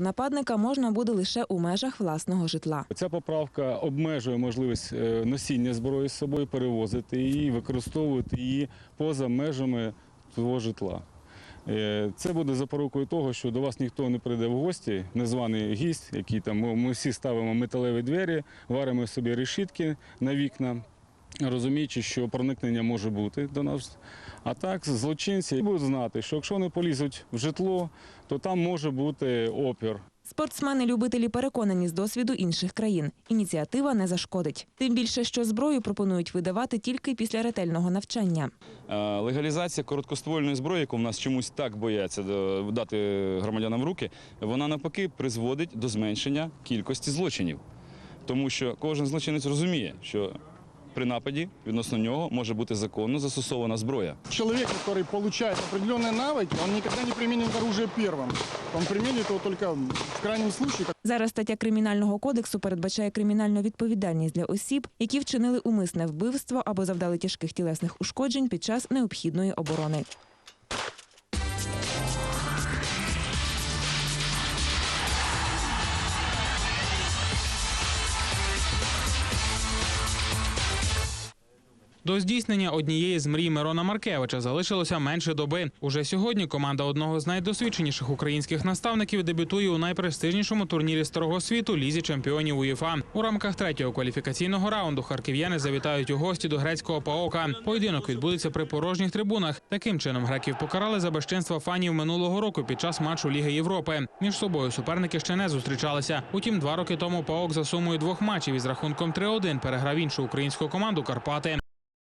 Нападника можна буде лише у межах власного житла. Ця поправка обмежує можливість е, носіння зброї з собою, перевозити її, використовувати її поза межами свого житла. Е, Це буде запорукою того, що до вас ніхто не прийде в гості, незваний гість, який там ми всі ставимо металеві двері, варимо собі решітки на вікна, розуміючи, що проникнення може бути до нас. А так, злочинці будуть знати, що якщо вони полізуть в житло, то там може бути опір. Спортсмени-любителі переконані з досвіду інших країн. Ініціатива не зашкодить. Тим більше, що зброю пропонують видавати тільки після ретельного навчання. Е, Легалізація короткоствольної зброї, яку в нас чомусь так бояться е, дати громадянам в руки, вона навпаки призводить до зменшення кількості злочинів. Тому що кожен злочинець розуміє, що при нападі відносно нього може бути законно застосована зброя. Человек, который получает определенные навыки, он никогда не применит оружие первым. Он применит его только в крайнем случае, Зараз стаття кримінального кодексу передбачає кримінальну відповідальність для осіб, які вчинили умисне вбивство або завдали тяжких тілесних ушкоджень під час необхідної оборони. До здійснення однієї з мрій Мирона Маркевича залишилося менше доби. Уже сьогодні команда одного з найдосвідченіших українських наставників дебютує у найпрестижнішому турнірі старого світу лізі чемпіонів УЄФА. У рамках третього кваліфікаційного раунду харків'яни завітають у гості до грецького ПАОКа. Поєдинок відбудеться при порожніх трибунах. Таким чином греків покарали за безчинство фанів минулого року під час матчу Ліги Європи. Між собою суперники ще не зустрічалися. Утім, два роки тому ПАОК за сумою двох матчів із рахунком 3-1 переграв іншу українську команду Карпати.